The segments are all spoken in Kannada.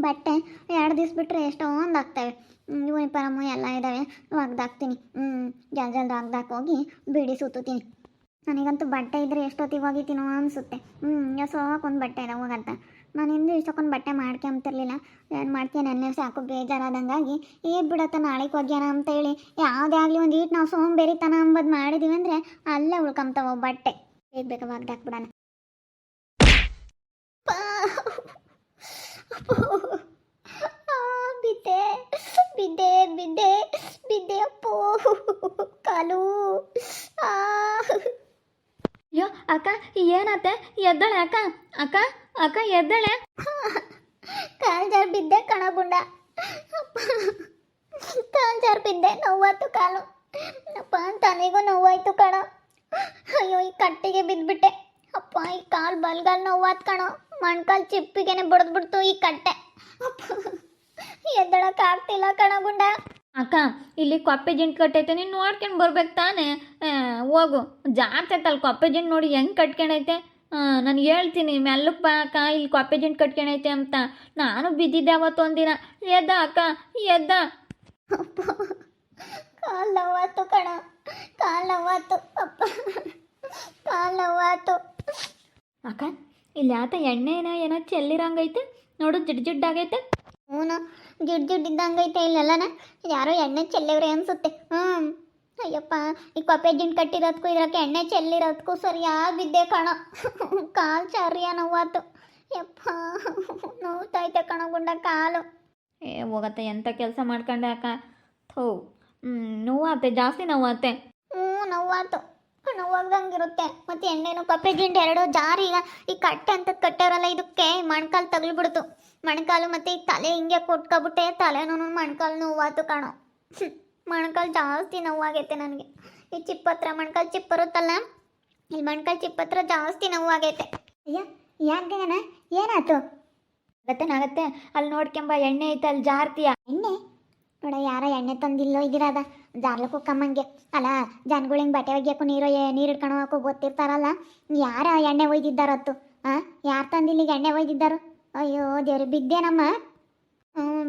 ಬಟ್ಟೆ ಎರಡು ದಿವ್ಸ ಬಿಟ್ಟರೆ ಎಷ್ಟೊಂದು ಆಗ್ತವೆ. ಯೂನಿಫಾರ್ಮು ಎಲ್ಲ ಇದ್ದಾವೆ ಒಗ್ದಾಕ್ತೀನಿ ಹ್ಞೂ ಜಲ್ ಜಲ್ದಿ ಒಗ್ದಾಕ್ ಹೋಗಿ ಬಿಡಿ ಸುತ್ತೀನಿ ನನಗಂತೂ ಬಟ್ಟೆ ಇದ್ರೆ ಎಷ್ಟೊತ್ತಿಗೆ ಒಗಿತೀನೋ ಅನಿಸುತ್ತೆ. ಹ್ಞೂ ಒಂದು ಬಟ್ಟೆ ಇದೆ ಹೋಗಂತ ನಾನು ಇಂದು ಇಷ್ಟಕ್ಕೊಂದು ಬಟ್ಟೆ ಮಾಡ್ಕೊಂತಿರ್ಲಿಲ್ಲ. ಏನು ಮಾಡ್ತೀನಿ ನೆನ್ನೆ ಸಾಕು ಬೇಜಾರಾದಂಗಾಗಿ. ಏ ಬಿಡತ್ತ ನಾಳೆಗೆ ಒಗ್ಯಾನ ಅಂತ ಹೇಳಿ ಯಾವುದೇ ಆಗಲಿ ಒಂದು ಈಟ್ ನಾವು ಸೋಂಬೇರಿತನ ಅಂಬದು ಮಾಡಿದೀವಿ ಅಂದರೆ ಅಲ್ಲೇ ಉಳ್ಕೊಂತಾವ ಬಟ್ಟೆ. ಬೇಗ ಬೇಗ ಒಗ್ದಾಕ್ಬಿಡೋಣ ಆ, ಬಿದ್ದೆ ಬಿದ್ದೆ ಬಿದ್ದೆ ಬಿದ್ದೆ ಅಪ್ಪೋ ಕಾಲು ಆ ಅಯ್ಯೋ ಅಕ್ಕ ಏನಾತೆ ಎದ್ದಳೆ ಅಕ್ಕ? ಅಕ್ಕ? ಅಕ್ಕ ಎದ್ದಳೆ? ಕಾಲ್ ಜಾರ್ ಬಿದ್ದೆ ಕಣ ಬುಂಡ ಅಪ್ಪ. ಕಾಲ್ ಜಾರ್ ಬಿದ್ದೆ ನೋವಾಯ್ತು ಕಾಲು. ಅಪ್ಪ ತನಿಗೂ ನೋವಾಯ್ತು ಕಣ. ಅಯ್ಯೋ ಈ ಕಟ್ಟಿಗೆ ಬಿದ್ಬಿಟ್ಟೆ. ಅಪ್ಪ ಈ ಕಾಲ್ ಬಲ್ಗಾಲ್ ನೋವಾತ್ ಕಣ. ಮಣ್ಕಾಲ್ ಚಿಪ್ಪಿಗೆನೆ ಬಡದ್ಬಿಡ್ತು ಈ ಕಟ್ಟೆ. ಅಪ್ಪ ಎದ್ದಳಕ್ ಆಗ್ತಿಲ್ಲ ಕಣ ಗುಂಡ. ಅಕ್ಕ ಇಲ್ಲಿ ಕೊಪ್ಪೆ ಜಿಂಟ್ ಕಟ್ಟೈತೆ ನೀನು ನೋಡ್ಕೊಂಡು ಬರ್ಬೇಕು ತಾನೇ. ಹೋಗು. ಜಾರ್ತೈತಲ್ಲ ಕೊಪ್ಪೆ ಜಿಂಟ್ ನೋಡಿ ಹೆಂಗೆ ಕಟ್ಕೊಂಡೈತೆ. ನಾನು ಹೇಳ್ತೀನಿ ಮೆಲ್ಲಕ್ಕೆ ಬಾ ಅಕ್ಕ ಇಲ್ಲಿ ಕಾಪಿ ಜಿಂಟ್ ಕಟ್ಕೊಂಡೈತೆ ಅಂತ. ನಾನು ಬಿದ್ದಿದ್ದೆ ಅವತ್ತು ಒಂದಿನ ಎದ್ದ ಅಕ್ಕ ಎದ್ದ. ಕಾಲ್ ನೋವಾತು ಕಣ ಕಾಲ್ ನೋವಾತು ಅಪ್ಪ. ಕಾಲ್ ನೋವಾತು ಅಕ್ಕ ಇಲ್ಲಿ ಆತ ಎಣ್ಣೆನ ಏನೋ ಚೆಲ್ಲಿರಂಗೈತೆ. ನೋಡು ಜಿಡ್ ಜಿಡ್ಡಾಗೈತೆ. ಹ್ಞೂ ಜಿಡ್ ಜಿಡ್ ಇದ್ದಂಗೈತೆ ಇಲ್ಲೆಲ್ಲನ? ಯಾರೋ ಎಣ್ಣೆ ಚೆಲ್ಲವ್ರೆ ಅನ್ಸುತ್ತೆ. ಹ್ಞೂ ಅಯ್ಯಪ್ಪ ಈ ಕೊಪ್ಪೆ ಜಿಂಡ್ ಕಟ್ಟಿರೋದಕ್ಕೂ ಇದಕ್ಕೆ ಎಣ್ಣೆ ಚೆಲ್ಲಿರೋದಕ್ಕೂ ಸರಿಯಾಗಿ ಬಿದ್ದೆ ಕಣ. ಕಾಲು ಚರ್ಯ ನೋವಾತು ಯಪ್ಪ ನೋವ್ತೈತೆ ಕಣ ಗುಂಡ ಕಾಲು. ಏ ಹೋಗತ್ತೆ ಎಂಥ ಕೆಲಸ ಮಾಡ್ಕೊಂಡೆ ಅಕ್ಕ? ಥೋ ನೋವಾತೆ ಜಾಸ್ತಿ ನೋವಾತೆ ಹ್ಞೂ ನೋವಾತು. ನೋವಾಗ್ದಂಗಿರುತ್ತೆ. ಮತ್ತೆ ಎಣ್ಣೆನು ಕಪ್ಪೆ ಜಿಂಡ್ ಎರಡು ಜಾರಿ. ಈಗ ಈ ಕಟ್ಟೆ ಅಂತ ಕಟ್ಟೋರಲ್ಲ ಇದಕ್ಕೆ ಮಣ್ಕಾಲು ತಗಲ್ಬಿಡ್ತು. ಮಣ್ಕಾಲು ಮತ್ತು ಈ ತಲೆ ಹಿಂಗೆ ಕೊಟ್ಕೊಬಿಟ್ಟೆ ತಲೆನೂ ಮಣ್ಕಾಲು ನೋವಾತು ಕಣೋ. ಮೊಣಕಾಲು ಜಾಸ್ತಿ ನೋವಾಗೈತೆ ನನಗೆ. ಈ ಚಿಪ್ಪತ್ರ ಮೊಣಕಾಲು ಚಿಪ್ಪ ಬರುತ್ತಲ್ಲ ಇಲ್ಲಿ ಮಣ್ಕಾಲು ಚಿಪ್ಪ ಹತ್ರ ಜಾಸ್ತಿ ನೋವಾಗೈತೆ ಅಯ್ಯ ಯಾಕೇನ ಏನಾಯ್ತು? ಆಗತ್ತೆ ಅಲ್ಲಿ ನೋಡ್ಕೊಂಬ ಎಣ್ಣೆ ಐತೆ ಅಲ್ಲಿ ಜಾರ್ತಿಯ ಎಣ್ಣೆ? ನೋಡ, ಯಾರ ಎಣ್ಣೆ ತಂದಿಲ್ಲೋ ಇದಿರಾದ. ಜಾರ್ಲಕ್ಕೆ ಕಮ್ಮಂಗೆ. ಅಲ್ಲ ಜನಗಳಿಗೆ ಬಟ್ಟೆ ಒಗ್ಯಾಕು ನೀರು ನೀರು ಇಟ್ಕೊಂಡು ಗೊತ್ತಿರ್ತಾರಲ್ಲ. ಯಾರ ಎಣ್ಣೆ ಒಯ್ದಿದ್ದಾರತ್ತು? ಹಾಂ ಯಾರು ತಂದಿಲ್ಲಿಗೆ ಎಣ್ಣೆ ಒಯ್ದಿದ್ದಾರು? ಅಯ್ಯೋ, ದೇವ್ರಿ, ಬಿದ್ದೇನಮ್ಮ? ಹ್ಞೂ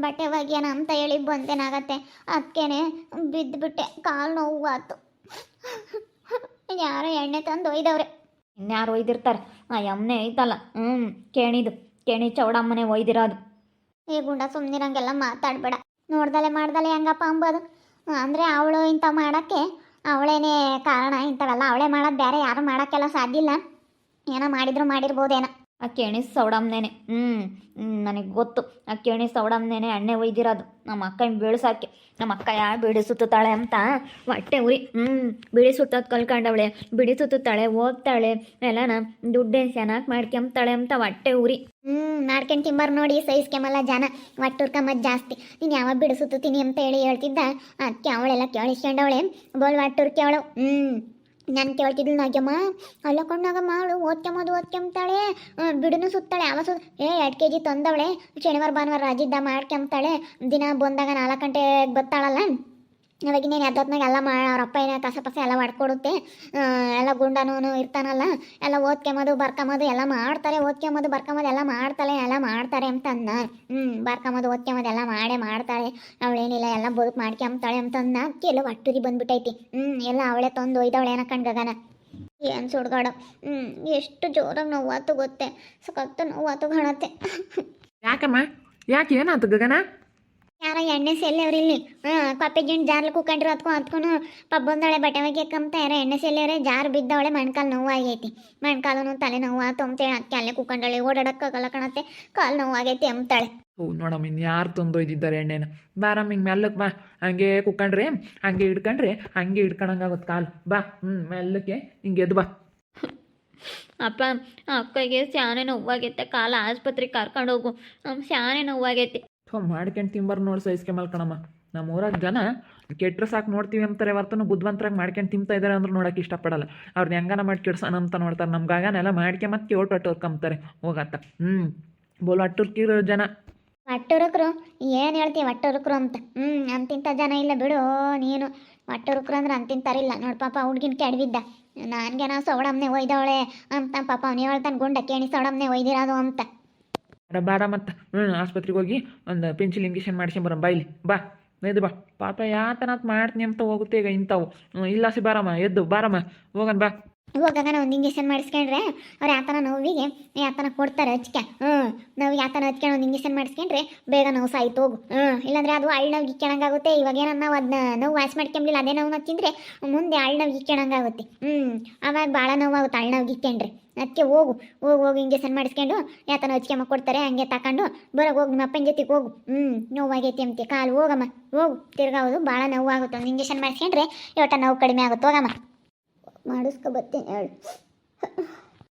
ಬಟ್ಟೆ ಒಗ್ಯಾನ ಅಂತ ಹೇಳಿ ಬಂದೇನಾಗತ್ತೆ. ಅದಕ್ಕೇನೆ ಬಿದ್ದುಬಿಟ್ಟೆ ಕಾಲು ನೋವು ಆತು. ಯಾರೋ ಎಣ್ಣೆ ತಂದು ಒಯ್ದವ್ರೆ. ಇನ್ಯಾರು ಒಯ್ದಿರ್ತಾರೆ? ಆ ಎಮ್ಮನೆ ಐತಲ್ಲ ಹ್ಞೂ ಕೇಣಿದು. ಕೇಣಿ ಚೌಡಮ್ಮನೆ ಒಯ್ದಿರೋದು. ಈ ಗುಂಡ ಸುಮ್ಮನಿರಂಗೆಲ್ಲ ಮಾತಾಡಬೇಡ. ನೋಡ್ದಲೆ ಮಾಡ್ದಲೆ ಹೆಂಗಪ್ಪ ಅಂಬೋದು. ಅಂದರೆ ಅವಳು ಇಂಥ ಮಾಡೋಕ್ಕೆ ಅವಳೇನೇ ಕಾರಣ ಇಂಥವೆಲ್ಲ. ಅವಳೇ ಮಾಡೋದು ಬೇರೆ ಯಾರು ಮಾಡೋಕ್ಕೆಲ್ಲ ಸಾಧ್ಯ ಇಲ್ಲ. ಏನೋ ಮಾಡಿದ್ರು ಮಾಡಿರ್ಬೋದೇನೋ. ಆ ಕೇಣಿ ಸೌಡಮ್ನೇನೆ ಹ್ಞೂ ನನಗೆ ಗೊತ್ತು. ಆ ಕೇಣಿ ಸೌಡಮ್ನೇನೆ ಎಣ್ಣೆ ಒಯ್ದಿರೋದು. ನಮ್ಮ ಅಕ್ಕ ಬೀಳ್ಸಾಕೆ. ನಮ್ಮ ಅಕ್ಕ ಯಾ ಬಿಡಿ ಸುತ್ತುತ್ತಾಳೆ ಅಂತ ಹೊಟ್ಟೆ ಉರಿ. ಹ್ಞೂ ಬಿಡಿ ಸುತ್ತೋದು ಕಲ್ಕೊಂಡವಳೆ. ಬಿಡಿ ಸುತ್ತುತ್ತಾಳೆ ಓದ್ತಾಳೆ ಎಲ್ಲನ ದುಡ್ಡೇ ಚೆನ್ನಾಗಿ ಮಾಡ್ಕೊಂಬ್ತಾಳೆ ಅಂತ ಹೊಟ್ಟೆ ಉರಿ. ಹ್ಞೂ ಮಾಡ್ಕೊಂಡು ತಿಂಬಾರ್ ನೋಡಿ ಸಹಿಸ್ಕೆಮಲ್ಲ ಜನ. ಒಟ್ಟುರ್ಕಂಬದ್ ಜಾಸ್ತಿ. ನೀನು ಯಾವಾಗ ಬಿಡಿಸುತ್ತೀನಿ ಅಂತ ಹೇಳಿ ಹೇಳ್ತಿದ್ದ. ಅದಕ್ಕೆ ಅವಳೆಲ್ಲ ಕೇಳಿಸ್ಕೊಂಡವಳೆ. ಬೋಲ್ ಒಟ್ಟುರ್ಕೆ ಅವಳು. ಹ್ಞೂ ನಾನು ಕೇಳ್ತಿದ್ಲು ನಾಗ್ಯಮ್ಮ. ಅಲ್ಲ ಕೊಂಡಾಗಮ್ಮ ಅವಳು ಓದ್ಕೊಂಬೋದು ಓದ್ಕೊಂಬ್ತಾಳೆ. ಬಿಡುನು ಸುತ್ತಾಳೆ. ಅವ ಸು ಏ, ಎರಡು ಕೆ ಜಿ ತಂದವಳೆ. ಶನಿವಾರ, ಭಾನುವಾರ ರಾಜಿದ್ದ ಮಾಡ್ಕೊಂಬ್ತಾಳೆ. ದಿನ ಬಂದಾಗ ನಾಲ್ಕು ಗಂಟೆಗೆ ಬರ್ತಾಳಲ್ಲ. ಅವಾಗ ನೀನು ಎದ್ದೊತ್ನಾಗ ಎಲ್ಲ ಮಾ ಅವ್ರ ಅಪ್ಪ ಏನ ಕಸ ಪಸ ಎಲ್ಲ ಹೊಡ್ಕೊಡುತ್ತೆ ಎಲ್ಲ ಗುಂಡನೂ ಇರ್ತಾನಲ್ಲ, ಎಲ್ಲ ಓದ್ಕೊಂಬೋದು ಬರ್ಕೊಂಬೋದು ಎಲ್ಲ ಮಾಡ್ತಾರೆ, ಓದ್ಕೊಂಬೋದು ಬರ್ಕೊಂಬೋದು ಎಲ್ಲ ಮಾಡ್ತಾಳೆ, ಎಲ್ಲ ಮಾಡ್ತಾರೆ ಅಂತ ಅಂದ ಹ್ಞೂ ಬರ್ಕೊಂಬೋದು ಓದ್ಕೊಂಬೋದು ಎಲ್ಲ ಮಾಡೇ ಮಾಡ್ತಾಳೆ. ಅವಳೇನಿಲ್ಲ, ಎಲ್ಲ ಬದುಕು ಮಾಡ್ಕೊಂಬ್ತಾಳೆ ಅಂತ ಅಂದ ಅದಕ್ಕೆ ಎಲ್ಲ ಒಟ್ಟುರಿ ಬಂದ್ಬಿಟ್ಟೈತಿ ಹ್ಞೂ ಎಲ್ಲ ಅವಳೇ ತಂದು ಒಯ್ದವಳೆ ಏನಕ್ಕಂಡು ಗಗನ. ಏನು ಸುಡ್ಗಾಡ. ಹ್ಞೂ ಎಷ್ಟು ಜೋರಾಗಿ ನೋವಾತು ಸೊ ಸಖತ್ತು ನೋವಾತು ಕಾಣತ್ತೆ. ಯಾಕಮ್ಮ? ಯಾಕೆ ಏನಾಯ್ತು ಗಗನ? ಯಾರ ಎಣ್ಣೆ ಸೆಲ್ಲೆವ್ರಿ ಇಲ್ಲಿ? ಹಾಂ ಕಪ್ಪೆ ಗಿಂಡ್ ಜಾರ್ಲಿ ಕೂಕೊಂಡ್ರು ಹತ್ಕೊ ಹತ್ಕೊಂಡು ಪಬ್ಬ ಬಂದವಳೆ ಬಟ್ಟೆ ಒಗ್ಯಕ್ಕಂತ ಯಾರ ಎಣ್ಣೆ ಸೆಲ್ಲೆವ್ರೆ ಜಾರ್ ಬಿದ್ದವಳೆ ಮಣ್ಕಾಲು ನೋವು ಆಗೈತಿ ಮಣ್ಕಾಲು ತಲೆ ನೋವು ಆತು ಅಂತೇಳಿ ಅಕ್ಕಿ ಅಲ್ಲೇ ಕುಕ್ಕಂಡಳೆ ಓಡಾಡಕ್ಕಾಗಲ್ಲ ಕಣತ್ತೆ ಕಾಲು ನೋವು ಆಗೈತಿ ಅಂತಾಳೆ ಓ ನೋಡಮ್ಮ ಇನ್ನು ಯಾರು ತಂದೊಯ್ದಿದ್ದಾರೆ ಎಣ್ಣೆನ? ಬಾರಮ್ಮ ಹಿಂಗೆ ಮೆಲ್ಲಕ್ಕೆ ಬಾ. ಹಂಗೆ ಕುಕ್ಕಂಡ್ರೆ ಹಂಗೆ ಹಿಡ್ಕೊಂಡ್ರೆ ಹಂಗೆ ಹಿಡ್ಕೊಳಂಗಾಗುತ್ತೆ ಕಾಲು. ಬಾ ಹ್ಞೂ ಮೆಲ್ಲಕ್ಕೆ ಹಿಂಗೆ ಎದ್ದು ಬಾ. ಅಪ್ಪ ಅಕ್ಕಗೆ ಸ್ಯಾನೆ ನೋವಾಗೈತೆ ಕಾಲ ಆಸ್ಪತ್ರೆಗೆ ಕರ್ಕೊಂಡು ಹೋಗು ನಮ್ಮ ಸ್ಯಾನೆ ನೋವಾಗೈತಿ. ಥೋ, ಮಾಡ್ಕೊಂಡು ತಿಂಬಾರ ನೋಡಿ ಸಹಿಸ್ಕೆ ಮಲ್ಕಣಮ್ಮ ನಮ್ಮ ಊರಾಗ ಜನ ಕೆಟ್ಟರೆ ಸಾಕು ನೋಡ್ತೀವಿ ಅಂತಾರೆ ವರ್ತನ ಬುದ್ಧಿವಂತರಾಗಿ ಮಾಡ್ಕೊಂಡು ತಿಂತಾ ಇದ್ದಾರೆ ಅಂದ್ರೆ ನೋಡೋಕೆ ಇಷ್ಟಪಡಲ್ಲ. ಅವ್ರನ್ನ ಹೆಂಗನ ಮಾಡಿ ಕೆಡ್ಸೋಣ ಅಂತ ನೋಡ್ತಾರೆ ನಮ್ಗಾಗನೆಲ್ಲ ಮಾಡ್ಕೆ ಮತ್ತೆ ಒಟ್ಟು ಕಂಬ್ತಾರೆ ಹೋಗತ್ತ. ಹ್ಞೂ ಬೋಲ್ ಅಟ್ಟುರ್ಕಿರೋ ಜನ. ಒಟ್ಟುರುಕ್ರು ಏನು ಹೇಳ್ತೀವಿ ಒಟ್ಟುರುಕ್ರು ಅಂತ? ಹ್ಞೂ ಅಂತಿಂಥ ಜನ ಇಲ್ಲ ಬಿಡು, ನೀನು. ಒಟ್ಟುರುಕ್ರು ಅಂದ್ರೆ ಅಂತಿಂತಾರಿಲ್ಲ. ನೋಡಿ ಪಾಪ ಹುಡ್ಗಿನ ಕೆಡವಿದ್ದ. ನನಗೇನೋ ಸೌಡಮ್ನೆ ಒಯ್ದವಳೆ ಅಂತ ಪಾಪ ಅವ್ನು ಹೇಳ್ತಾನೆ, ಗುಂಡ ಕೇಣಿ ಸೌಡಮ್ನೆ ಒಯ್ದಿರೋದು ಅಂತ. ಅಡ ಬಾರ ಮತ್ತು. ಹ್ಞೂ ಆಸ್ಪತ್ರೆಗೆ ಹೋಗಿ ಒಂದು ಪೆನ್ಸಿಲ್ ಇಂಜೆಕ್ಷನ್ ಮಾಡ್ಸ್ಕೊಂಬರ ಬಾಯ್ಲಿ ಬಾ ಎದ್ದು ಬಾ ಪಾಪ ಯಾತನಾತ್ ಮಾಡ್ತೀನಿ ಅಂತ ಹೋಗುತ್ತೆ ಈಗ ಇಂಥವು. ಇಲ್ಲ ಸಿ ಬಾರಮ್ಮ, ಎದ್ದು, ಬಾರಮ್ಮ, ಹೋಗನ್ ಬಾ. ಹೋಗಾಗ ಒಂದು ಇಂಜೆಕ್ಷನ್ ಮಾಡಿಸ್ಕೊಂಡ್ರೆ, ಅವ್ರು ಯಾತನ ನೋವಿಗೆ ಯಾತನ ಕೊಡ್ತಾರೆ ಹಚ್ಕೆ ಹ್ಞೂ ನಾವು ಯಾತನ ಹಚ್ಕೊಂಡು ಒಂದು ಇಂಜೆಕ್ಷನ್ ಮಾಡಿಸ್ಕೊಂಡ್ರೆ ಬೇಗ ನೋವು ಸಾಯ್ತು ಹೋಗು. ಹ್ಞೂ ಇಲ್ಲಾಂದ್ರೆ ಅದು ಅಳ್ ನೋವು ಗಿಕ್ಕಣಂಗಾಗುತ್ತೆ ಇವಾಗ ಏನೋ ನಾವು ಅದನ್ನ ನೋವು ವಾಸಿ ಮಾಡ್ಕೊಂಬಿಲ್ಲ ಅದೇ ನೋವು ಹಚ್ಚಿದ್ರೆ ಮುಂದೆ ಅಳ್ ನೋವು ಗಿಕ್ಕಣಂಗಾಗುತ್ತೆ ಹ್ಞೂ ಆವಾಗ ಭಾಳ ನೋವಾಗುತ್ತೆ ಅಳ್ ನೋವು ಗಿಕ್ಕೊಂಡ್ರೆ ಅದಕ್ಕೆ ಹೋಗು ಹೋಗು, ಹೋಗಿ ಇಂಜೆಕ್ಷನ್ ಮಾಡಿಸ್ಕೊಂಡು ಯಾತನ ಹಚ್ಕೊಂಬ ಕೊಡ್ತಾರೆ, ಹಂಗೆ ತಕೊಂಡು ಬರೋಕೆ ಹೋಗಿ, ನಿಮ್ಮ ಅಪ್ಪನ ಜೊತೆಗೆ ಹೋಗು. ಹ್ಞೂ ನೋವಾಗೈತಿ ಅಂತೆ, ಕಾಲು ಹೋಗಮ್ಮ, ಹೋಗು. ತಿರ್ಗಾವುದು ಭಾಳ ನೋವಾಗುತ್ತೆ ಒಂದು ಇಂಜೆಕ್ಷನ್ ಮಾಡಿಸ್ಕೊಂಡ್ರೆ ಯೋಟ ನೋವು ಕಡಿಮೆ ಆಗುತ್ತೆ. ಹೋಗಮ್ಮ. ಮಾಡಿಸ್ಕೊ ಬರ್ತೀನಿ ಹೇಳು.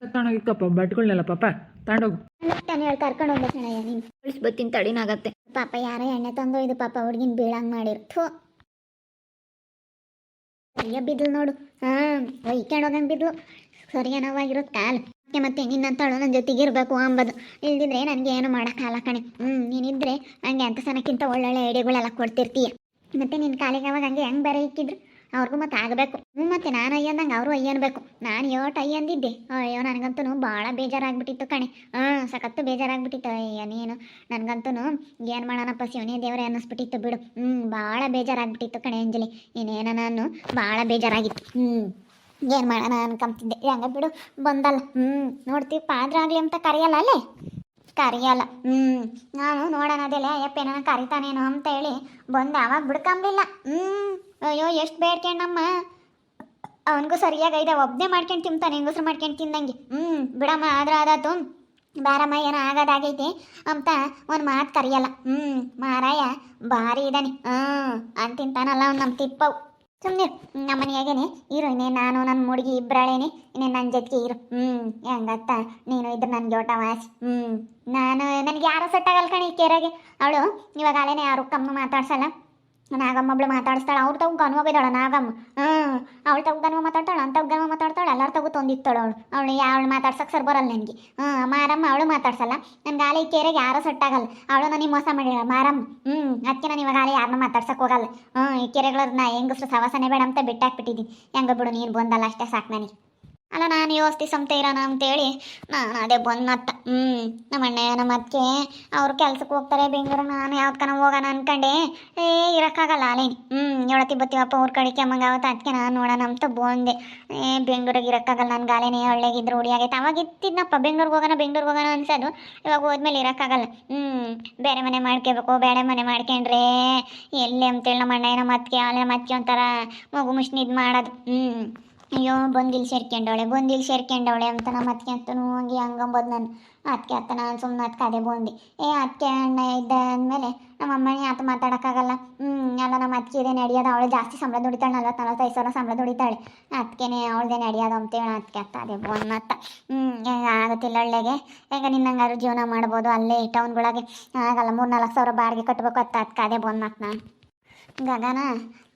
ತಗೊಂಡೋಗಿಕ್ಕಪ್ಪ ಬಟ್ಗಳನ್ನೆಲ್ಲ ಪಾಪ ತಗೊಂಡೋಗು. ನಾನು ಹೇಳಿ ಕರ್ಕೊಂಡು ಹೋಗ್ಬೇಕಣ್ಣಯ್ಯ ನೀನು. ಕಳಿಸಿ ಬತ್ತೀನಿ ತಡಿನಾಗತ್ತೆ ಪಾಪ ಯಾರ ಎಣ್ಣೆ ತಂದು ಇದು ಪಾಪ ಹುಡುಗಿನ ಬೀಳಂಗ್ ಮಾಡಿರು. ಥೂ. ಸರಿಯ ಬಿದ್ಲು ನೋಡು. ಹಾಂ ಒಯ್ಕೊಂಡು ಹೋಗಂಗೆ ಬಿದ್ಲು. ಸರಿಯ ನೋವಾಗಿರೋ ಕಾಲು. ಮತ್ತೆ ಮತ್ತೆ ನಿನ್ನಂತಳು ನನ್ನ ಜೊತೆಗೆ ಇರಬೇಕು ಅಂಬದು. ಇಲ್ದಿದ್ರೆ ನನಗೆ ಏನು ಮಾಡೋಕ್ಕಾಗಲ್ಲ ಕಣೆ. ಹ್ಞೂ ನೀನಿದ್ರೆ ಹಂಗೆ ಅಂತ ಸನಕ್ಕಿಂತ ಒಳ್ಳೊಳ್ಳೆ ಐಡಿಯಾಗಳೆಲ್ಲ ಕೊಡ್ತಿರ್ತೀಯ. ಮತ್ತೆ ನಿನ್ನ ಕಾಲಿಗೆ ಅವಾಗ ಹಂಗೆ ಹೆಂಗೆ ಬೇರೆ ಇಕ್ಕಿದ್ರು? ಅವ್ರಿಗೂ ಮತ್ತೆ ಆಗಬೇಕು. ಹ್ಞೂ ಮತ್ತೆ ನಾನು ಅಯ್ಯಂದಂಗೆ ಅವರು ಅಯ್ಯನ್ಬೇಕು ನಾನು ಯೋಟ್ ಅಯ್ಯಂದಿದ್ದೆ ಅಯ್ಯೋ ನನಗಂತೂ ಭಾಳ ಬೇಜಾರಾಗ್ಬಿಟ್ಟಿತ್ತು ಕಣೆ. ಹಾಂ ಸಖತ್ತು ಬೇಜಾರಾಗ್ಬಿಟ್ಟಿತ್ತು. ಅಯ್ಯ ನೀನು. ನನಗಂತೂ ಏನು ಮಾಡೋಣಪ್ಪ ಶಿವನೇ ದೇವರೇ ಅನ್ನಿಸ್ಬಿಟ್ಟಿತ್ತು ಬಿಡು. ಹ್ಞೂ ಭಾಳ ಬೇಜಾರಾಗ್ಬಿಟ್ಟಿತ್ತು ಕಣೆ ಅಂಜಲಿ. ಇನ್ನೇನ ನಾನು ಭಾಳ ಬೇಜಾರಾಗಿತ್ತು. ಹ್ಞೂ ಏನು ಮಾಡೋಣ ಅನ್ಕೊಂತಿದ್ದೆ ಹೆಂಗ ಬಿಡು, ಬಂದಲ್ಲ. ಹ್ಞೂ ನೋಡ್ತೀವಿ. ಪಾದ್ರ ಆಗಲಿ ಅಂತ ಕರೆಯಲ್ಲ ಅಲ್ಲೇ? ಕರೆಯಲ್ಲ. ಹ್ಞೂ ನಾನು ನೋಡೋಣ ಅದೆಲ್ಲ. ಅಯ್ಯಪ್ಪ ಏನೋ ಕರಿತಾನೇನೋ ಅಂತ ಹೇಳಿ ಬಂದು ಅವಾಗ ಬಿಡ್ಕೊಂಬಿಲ್ಲ ಹ್ಞೂ ಅಯ್ಯೋ, ಎಷ್ಟು ಬೇಡ್ಕೊಂಡಮ್ಮ ಅವನಿಗೂ ಸರಿಯಾಗಿ ಐದ ಒಬ್ಬನೇ ಮಾಡ್ಕೊಂಡು ತಿಂತಾನೆ, ಹೆಂಗಸ್ರು ಮಾಡ್ಕೊಂಡು ತಿಂದಂಗೆ. ಹ್ಞೂ ಬಿಡಮ್ಮ, ಆದ್ರೆ ಅದಾತು ಬಾರಮ್ಮ, ಏನೋ ಆಗೋದಾಗೈತಿ ಅಂತ ಒಂದು ಮಾತು ಕರೆಯಲ್ಲ. ಹ್ಞೂ ಮಾರಾಯ, ಭಾರಿ ಇದ್ದಾನೆ ಹ್ಞೂ ಅಂತಿಂತಾನಲ್ಲ ಅವ್ನು ನಮ್ಮ ತಿಪ್ಪವು. ಸುಮ್ಮನೆ ನಮ್ಮ ಮನೆಯಾಗೇನೆ ಇರು, ಇನ್ನೇ ನಾನು ನನ್ನ ಮುಡುಗಿ ಇಬ್ಬರಾಳೇನೆ ಇನ್ನೇ ನನ್ನ ಜೊತೆಗೆ ಇರು. ಹ್ಞೂ ಹೆಂಗತ್ತ, ನೀನು ಇದ್ರೆ ನನಗೆ ಜೋಟ ವಾಸಿ. ಹ್ಞೂ ನಾನು, ನನಗೆ ಯಾರು ಸೆಟ್ ಕೇರಾಗೆ ಕಣಿ ಕೆರೆಗೆ? ಅವಳು, ಇವಾಗ ಅಲ್ಲೇನೆ ಯಾರು ಕಮ್ಮಿ ಮಾತಾಡ್ಸಲ್ಲ. ನಾಗಮ್ಮ ಒಬ್ಳು ಮಾತಾಡಿಸ್ತಾಳೆ, ಅವ್ರ ತಗು ಗನ್ವ ಬಿದ್ದಾಳ ನಾಗಮ್ಮ. ಹ್ಞೂ ಅವಳು ತಗು ಗನ್ವ ಮಾತಾಡ್ತಾಳೆ ಅಂತ ಗನ್ವ ಮಾತಾಡ್ತಾಳೆ, ಎಲ್ಲರ ತಗು ತೊಂದಿತ್ತಾಳು ಅವಳು. ಅವಳು ಯಾವಳು ಮಾತಾಡ್ಸಕ್ಕೆ ಸರ್ ಬರಲ್ಲ ನನಗೆ. ಹ್ಞೂ ಮಾರಮ್ಮ ಅವಳು ಮಾತಾಡ್ಸಲ್ಲ. ನನ್ನ ಗಾಲಿ ಕೇರಿಗೆ ಕೆರೆಗೆ ಸಟ್ಟಾಗಲ್ಲ ಅವಳು ನನಗೆ ಮೋಸ ಮಾಡಿಲ್ಲ ಮಾರಮ್ಮ. ಹ್ಞೂ ಅದಕ್ಕೆ ನಾನು ಇವಾಗ ಗಾಲಿ ಯಾರನ್ನೂ ಮಾತಾಡ್ಸಕ್ಕೆ ಹೋಗಲ್ಲ. ಹ್ಞೂ ಈ ಕೆರೆಗಳನ್ನ ಹೆಂಗಸ್ರು ಸವಾಸನೆ ಬೇಡ ಅಂತ ಬಿಟ್ಟಾಕ್ಬಿಟ್ಟಿದ್ದೀನಿ ಹೆಂಗ ಬಿಡು ನೀನು ಬಂದಲ್ಲ ಅಷ್ಟೇ ಸಾಕು ನನಗೆ. ಅಲ್ಲ, ನಾನು ಯೋಸ್ತಿ ಸಂತೆ ಇರೋಣ ಅಂತೇಳಿ. ನಾನು ಅದೇ ಬಂದತ್ತ ಹ್ಞೂ ನಮ್ಮ ಅಣ್ಣ ನಮ್ಮ ಅದಕ್ಕೆ ಅವ್ರು ಕೆಲ್ಸಕ್ಕೆ ಹೋಗ್ತಾರೆ, ಬೆಂಗಳೂರು. ನಾನು ಯಾವ್ದಕ್ಕನ ಹೋಗೋಣ ಅನ್ಕಂಡೆ. ಏ, ಇರೋಕ್ಕಾಗಲ್ಲ ಅಲೇನಿ ಹ್ಞೂ ಹೇಳತ್ತಿ ಬತ್ತೀವಪ್ಪ ಊರು ಕಡೆ ಕೆಮ್ಮಂಗಾವತ್ತ ಅದಕ್ಕೆ ನಾನು ನೋಡೋಣ ಅಂತ ಬಂದೆ. ಏ, ಬೆಂಗಳೂರಿಗೆ ಇರೋಕ್ಕಾಗಲ್ಲ. ನನ್ನ ಗಾಲೇನೆ ಹಳ್ಳಿಯಾಗಿದ್ರು ಆಗೈತೆ. ಅವಾಗ ಇತ್ತಿದ್ನಪ್ಪ ಬೆಂಗ್ಳೂರಿಗೆ ಹೋಗೋಣ ಬೆಂಗ್ಳೂರಿಗೆ ಹೋಗೋಣ ಅನ್ಸೋದು. ಇವಾಗ ಹೋದ್ಮೇಲೆ ಇರೋಕ್ಕಾಗಲ್ಲ. ಹ್ಞೂ ಬೇರೆ ಮನೆ ಮಾಡ್ಕೋಬೇಕು, ಬೇರೆ ಮನೆ ಮಾಡ್ಕೊಂಡ್ರೆ ಎಲ್ಲಿ ಅಂತೇಳಿ ನಮ್ಮ ಅಣ್ಣ ನಮ್ಮ ಅತ್ತಿಗೆ, ಅಲ್ಲೇ ಮತ್ತೆ ಒಂಥರ ಮಗು ಮುಷ್ಣ ಇದು ಮಾಡೋದು. ಹ್ಞೂ ಅಯ್ಯೋ ಬಂದಿಲ್ಲಿ ಸೇರ್ಕೊಂಡವಳೆ ಬಂದಿಲ್ಲಿ ಸೇರ್ಕೊಂಡವಳೆ ಅಂತ ನಮ್ಮ ಅತ್ತಿಗೆ ಅಂತನೂ ಹಂಗೆ ಹಂಗಂಬೋದು ನಾನು. ಅತ್ತಿಗೆ ಅತ್ತ ನಾನು ಸುಮ್ಮನೆ ಅದಕ್ಕೆ ಅದೇ ಬಂದು. ಏ, ಅತ್ತಿಗೆ ಅಣ್ಣ ಇದ್ದ ಅಂದಮೇಲೆ ನಮ್ಮ ಅಮ್ಮನಿ ಆತ ಮಾತಾಡೋಕ್ಕಾಗಲ್ಲ. ಹ್ಞೂ ಅಲ್ಲ ನಮ್ಮ ಅತ್ತಿಗೆ ಇದೆ ನಡೆಯೋದು? ಅವಳು ಜಾಸ್ತಿ ಸಂಬಳ ದುಡಿತಾಳೆ ನಲ್ವತ್ತು ನಲ್ವತ್ತೈದು ಸಾವಿರ ಸಂಬಳ ದುಡಿತಾಳೆ. ಅದಕ್ಕೇನೆ ಅವಳದೇ ನಡೆಯೋದು ಅಂತೇಳಿ ಅತ್ತಿಗೆ ಅತ್ತ, ಅದೇ ಬಂದತ್ತ ಹ್ಞೂ ಆಗುತ್ತಿಲ್ಲ ಒಳ್ಳೆಗೆ. ಈಗ ನಿನ್ನಂಗಾರು ಜೀವನ ಮಾಡ್ಬೋದು ಅಲ್ಲೇ ಟೌನ್ಗಳಾಗೆ. ಆಗಲ್ಲ ಮೂರು ನಾಲ್ಕು ಸಾವಿರ ಬಾಡಿಗೆ ಕಟ್ಟಬೇಕು ಅತ್ತ ಅದಕ್ಕೆ ಅದೇ ಬಂದತ್ತ ನಾನು. ಗಗನ,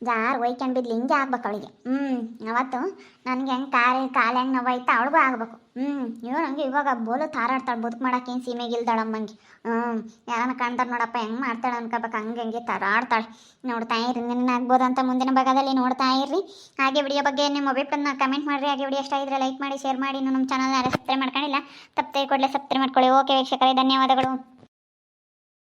ಜಾರು ಒಯ್ಕೊಂಡು ಹಿಂಗೆ ಆಗ್ಬೇಕು ಅವಳಿಗೆ. ಹ್ಞೂ ಅವತ್ತು ನನಗೆ ಹೆಂಗೆ ಕಾಲು ಕಾಲು ಹೆಂಗೆ ನೋವಾಯ್ತು ಅವಳಿಗೂ ಆಗ್ಬೇಕು. ಹ್ಞೂ ಇವ್ರು ಹಂಗೆ ಇವಾಗ ಬೋಲು ತಾರಾಡ್ತಾಳೆ, ಬದುಕು ಮಾಡಕ್ಕೆ ಏನು ಸೀಮೆಗೆ ಇಲ್ದಾಳಮ್ಮಂಗೆ ಹ್ಞೂ ಯಾರನ್ನ ಕಾಣ್ತಾರೆ ನೋಡಪ್ಪ, ಹೆಂಗೆ ಮಾಡ್ತಾಳೆ ಅನ್ಕೋಬೇಕು, ಹಂಗೆ ಹಂಗೆ ತಾರಾಡ್ತಾಳೆ. ನೋಡ್ತಾ ಇರಿ, ನಿನ್ನ ಆಗ್ಬೋದಂತ ಮುಂದಿನ ಭಾಗದಲ್ಲಿ ನೋಡ್ತಾ ಇರ್ರಿ ಹಾಗೆ ವಿಡಿಯೋ ಬಗ್ಗೆ ನಿಮ್ಮ ಅಭಿಪ್ರಾಯನ ಕಮೆಂಟ್ ಮಾಡಿರಿ. ಹಾಗೆ ವಿಡಿಯೋ ಇಷ್ಟ ಆಗಿದ್ರೆ ಲೈಕ್ ಮಾಡಿ ಶೇರ್ ಮಾಡಿ. ಇನ್ನು ನಮ್ಮ ಚಾನಲ್ನ ಸಬ್ಸ್ಕ್ರೈಬ್ ಮಾಡ್ಕೊಂಡಿಲ್ಲ, ತಪ್ಪದೆ ಕೊಡಲೇ ಸಬ್ಸ್ಕ್ರೈಬ್ ಮಾಡ್ಕೊಳ್ಳಿ. ಓಕೆ ವೀಕ್ಷಕರೇ, ಧನ್ಯವಾದಗಳು.